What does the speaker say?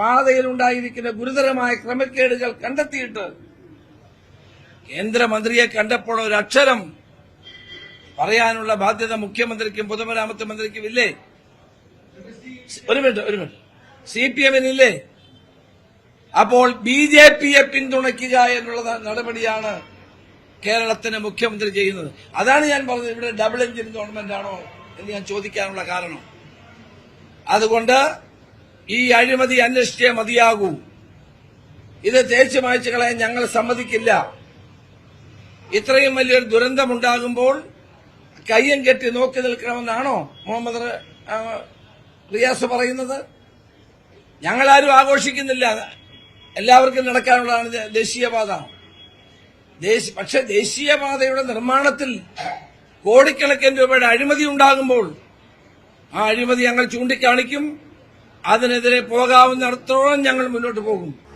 പാതയിൽ ഉണ്ടായിരിക്കുന്ന ഗുരുതരമായ ക്രമക്കേടുകൾ കണ്ടെത്തിയിട്ട് കേന്ദ്രമന്ത്രിയെ കണ്ടപ്പോൾ ഒരു അക്ഷരം പറയാനുള്ള ബാധ്യത മുഖ്യമന്ത്രിക്കും പൊതുമരാമത്ത് മന്ത്രിക്കും ഇല്ലേ? ഒരു മിനിറ്റ് ഒരു മിനിറ്റ്. സി പി എമ്മിനില്ലേ അപ്പോൾ ബി ജെ പിയെ പിന്തുണയ്ക്കുക എന്നുള്ള നടപടിയാണ് കേരളത്തിന് മുഖ്യമന്ത്രി ചെയ്യുന്നത്. അതാണ് ഞാൻ പറഞ്ഞത്. ഇവിടെ ഡബിൾ എഞ്ചിൻ ഗവൺമെന്റ് ആണോ എന്ന് ഞാൻ ചോദിക്കാനുള്ള കാരണം. അതുകൊണ്ട് ഈ അഴിമതി അന്വേഷിച്ചേ മതിയാകൂ. ഇത് തേച്ചു മായ്ച്ചു കളയാൻ ഞങ്ങൾ സമ്മതിക്കില്ല. ഇത്രയും വലിയൊരു ദുരന്തമുണ്ടാകുമ്പോൾ കയ്യം കെട്ടി നോക്കി നിൽക്കണമെന്നാണോ മുഹമ്മദ് റിയാസ് പറയുന്നത്? ഞങ്ങളാരും ആഘോഷിക്കുന്നില്ല. എല്ലാവർക്കും നടക്കാനുള്ളതാണ് ദേശീയപാത. പക്ഷെ ദേശീയപാതയുടെ നിർമ്മാണത്തിൽ കോടിക്കണക്കിന് രൂപയുടെ അഴിമതി ഉണ്ടാകുമ്പോൾ ആ അഴിമതി ഞങ്ങൾ ചൂണ്ടിക്കാണിക്കും. അതിനെതിരെ പോകാവുന്നിടത്തോളം ഞങ്ങൾ മുന്നോട്ട് പോകും.